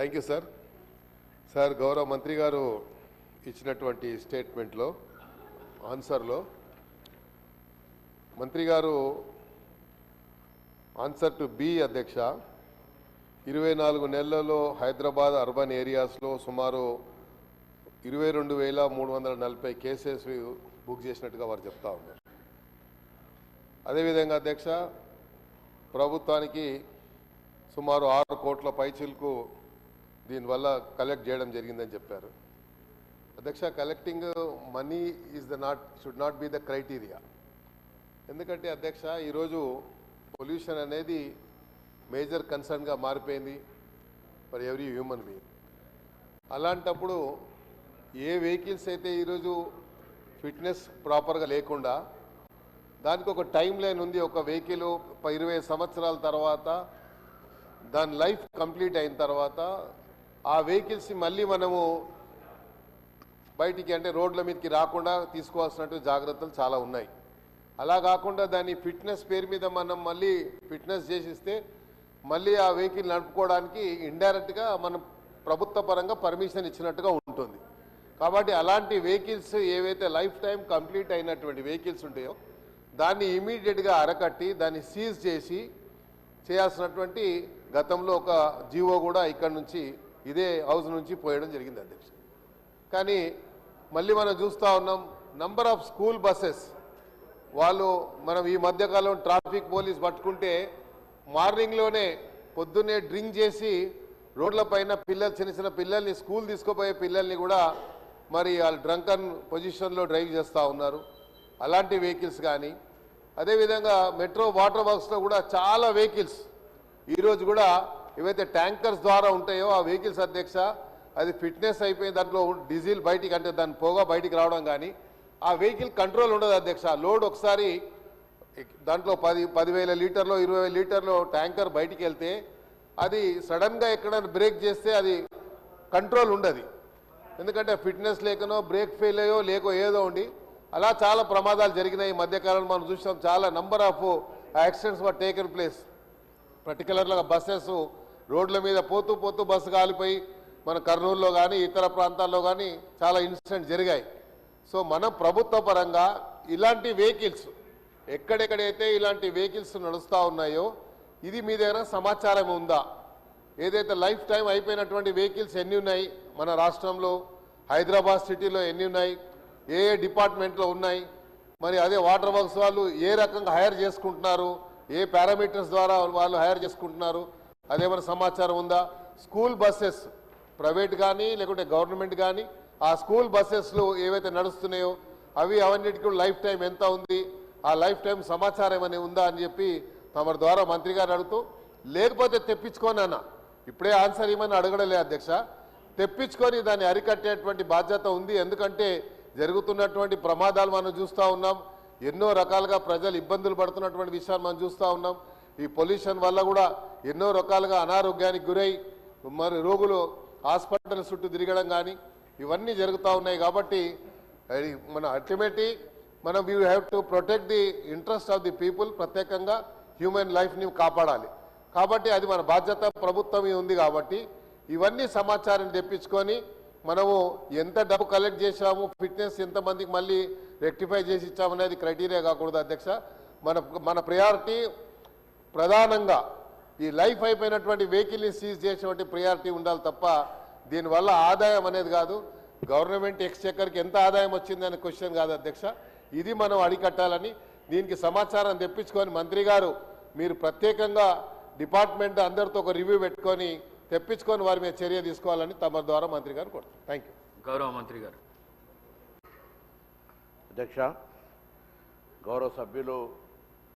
Thank you sir sir గౌరవ మంత్రి గారు ఇచ్చినటువంటి స్టేట్మెంట్లో ఆన్సర్లో మంత్రి గారు ఆన్సర్ టు బి అధ్యక్ష. ఇరవై నాలుగు నెలలలో హైదరాబాద్ అర్బన్ ఏరియాస్లో సుమారు ఇరవై రెండు వేల మూడు వందల నలభై కేసెస్ బుక్ చేసినట్టుగా వారు చెప్తా ఉన్నారు. అదేవిధంగా అధ్యక్ష ప్రభుత్వానికి సుమారు ఆరు కోట్ల పైచీలకు దీనివల్ల కలెక్ట్ చేయడం జరిగిందని చెప్పారు. అధ్యక్ష collecting money is the not should not be the criteria ఎందుకంటే అధ్యక్ష ఈరోజు పొల్యూషన్ అనేది మేజర్ కన్సర్న్గా మారిపోయింది ఫర్ ఎవ్రీ హ్యూమన్ బీయింగ్ అలాంటప్పుడు ఏ వెహికల్స్ అయితే ఈరోజు ఫిట్నెస్ ప్రాపర్గా లేకుండా దానికి ఒక టైం లైన్ ఉంది ఒక వెహికల్ ఇరవై సంవత్సరాల తర్వాత దాని లైఫ్ కంప్లీట్ అయిన తర్వాత ఆ వెహికల్స్ని మళ్ళీ మనము బయటికి అంటే రోడ్ల మీదకి రాకుండా తీసుకోవాల్సినట్టు జాగ్రత్తలు చాలా ఉన్నాయి. అలా కాకుండా దాని ఫిట్నెస్ పేరు మీద మనం మళ్ళీ ఫిట్నెస్ చేసిస్తే మళ్ళీ ఆ వెహికల్ నడుపుకోవడానికి ఇండైరెక్ట్గా మనం ప్రభుత్వ పరంగా పర్మిషన్ ఇచ్చినట్టుగా ఉంటుంది. కాబట్టి అలాంటి వెహికల్స్ ఏవైతే లైఫ్ టైం కంప్లీట్ అయినటువంటి వెహికల్స్ ఉంటాయో దాన్ని ఇమీడియట్గా అరకట్టి దాన్ని సీజ్ చేసి చేయాల్సినటువంటి గతంలో ఒక జీవో కూడా ఇక్కడ నుంచి ఇదే హౌస్ నుంచి పోయడం జరిగింది అధ్యక్ష. కానీ మళ్ళీ మనం చూస్తూ ఉన్నాం నంబర్ ఆఫ్ స్కూల్ బస్సెస్ వాళ్ళు మనం ఈ మధ్యకాలం ట్రాఫిక్ పోలీస్ పట్టుకుంటే మార్నింగ్లోనే పొద్దున్నే డ్రింక్ చేసి రోడ్ల పైన పిల్లలు చిన్న చిన్న పిల్లల్ని స్కూల్ తీసుకుపోయే పిల్లల్ని కూడా మరి వాళ్ళు డ్రంకన్ పొజిషన్లో డ్రైవ్ చేస్తూ ఉన్నారు. అలాంటి వెహికల్స్ కానీ అదేవిధంగా మెట్రో వాటర్ వర్క్స్లో కూడా చాలా వెహికల్స్ ఈరోజు కూడా ఏవైతే ట్యాంకర్స్ ద్వారా ఉంటాయో ఆ వెహికల్స్ అధ్యక్ష అది ఫిట్నెస్ అయిపోయిన దాంట్లో డీజిల్ బయటికి అంటే దాని పొగ బయటికి రావడం కానీ ఆ వెహికల్ కంట్రోల్ ఉండదు అధ్యక్ష. లోడ్ ఒకసారి దాంట్లో పది పదివేల లీటర్లో ఇరవై వేల లీటర్లో ట్యాంకర్ బయటికి వెళ్తే అది సడన్గా ఎక్కడైనా బ్రేక్ చేస్తే అది కంట్రోల్ ఉండదు. ఎందుకంటే ఫిట్నెస్ లేకనో బ్రేక్ ఫెయిల్ అయ్యో లేకో ఏదో ఉండి అలా చాలా ప్రమాదాలు జరిగినాయి ఈ మధ్యకాలంలో. మనం చూసాం చాలా number of accidents were taken place పర్టికులర్గా బస్సెస్ రోడ్ల మీద పోతూ పోతూ బస్సు కాలిపోయి మన కర్నూలులో కానీ ఇతర ప్రాంతాల్లో కానీ చాలా ఇన్సిడెంట్ జరిగాయి. సో మన ప్రభుత్వ పరంగా ఇలాంటి వెహికల్స్ ఎక్కడెక్కడైతే ఇలాంటి వెహికల్స్ నడుస్తూ ఉన్నాయో ఇది మీ దగ్గర సమాచారం ఉందా? ఏదైతే లైఫ్ టైం అయిపోయినటువంటి వెహికల్స్ ఎన్ని ఉన్నాయి? మన రాష్ట్రంలో హైదరాబాద్ సిటీలో ఎన్ని ఉన్నాయి? ఏ ఏ డిపార్ట్మెంట్లో ఉన్నాయి? మరి అదే వాటర్ వర్క్స్ వాళ్ళు ఏ రకంగా హైర్ చేసుకుంటున్నారు? ఏ పారామీటర్స్ ద్వారా వాళ్ళు హైర్ చేసుకుంటున్నారు? అదేమైనా సమాచారం ఉందా? స్కూల్ బస్సెస్ ప్రైవేట్ కానీ లేకుంటే గవర్నమెంట్ కానీ ఆ స్కూల్ బస్సెస్లు ఏవైతే నడుస్తున్నాయో అవి అవన్నిటికీ కూడా లైఫ్ టైం ఎంత ఉంది? ఆ లైఫ్ టైం సమాచారం ఏమైనా ఉందా అని చెప్పి తమ ద్వారా మంత్రి గారు అడుగుతూ లేకపోతే తెప్పించుకొని అన్న. ఇప్పుడే ఆన్సర్ ఇవ్వమని అడగడలే అధ్యక్ష. తెప్పించుకొని దాన్ని అరికట్టేటువంటి బాధ్యత ఉంది. ఎందుకంటే జరుగుతున్నటువంటి ప్రమాదాలు మనం చూస్తూ ఉన్నాం. ఎన్నో రకాలుగా ప్రజలు ఇబ్బందులు పడుతున్నటువంటి విషయాలు మనం చూస్తూ ఉన్నాం. ఈ పొల్యూషన్ వల్ల కూడా ఎన్నో రకాలుగా అనారోగ్యానికి గురై మరి రోగులు హాస్పిటల్ చుట్టూ తిరగడం కానీ ఇవన్నీ జరుగుతూ ఉన్నాయి కాబట్టి మన అల్టిమేట్లీ మనం you have to protect the interest of the people ప్రత్యేకంగా హ్యూమన్ లైఫ్ని కాపాడాలి. కాబట్టి అది మన బాధ్యత ప్రభుత్వం ఉంది కాబట్టి ఇవన్నీ సమాచారం తెప్పించుకొని మనము ఎంత డబ్బు కలెక్ట్ చేసాము ఫిట్నెస్ ఎంతమందికి మళ్ళీ రెక్టిఫై చేసి ఇచ్చామనేది క్రైటీరియా కాకూడదు అధ్యక్ష. మన మన ప్రయారిటీ ప్రధానంగా ఈ లైఫ్ అయిపోయినటువంటి వెహికల్ని సీజ్ చేసేటువంటి ప్రయారిటీ ఉండాలి తప్ప దీనివల్ల ఆదాయం అనేది కాదు. గవర్నమెంట్ ఎక్స్చెక్కర్కి ఎంత ఆదాయం వచ్చింది అనే క్వశ్చన్ కాదు అధ్యక్ష. ఇది మనం అడికట్టాలని దీనికి సమాచారం తెప్పించుకొని మంత్రి గారు మీరు ప్రత్యేకంగా డిపార్ట్మెంట్ అందరితో ఒక రివ్యూ పెట్టుకొని తెప్పించుకొని వారి మీద చర్య తీసుకోవాలని తమ ద్వారా మంత్రి గారు కోరుతారు. థ్యాంక్ యూ గౌరవ మంత్రి గారు. అధ్యక్ష గౌరవ సభ్యులు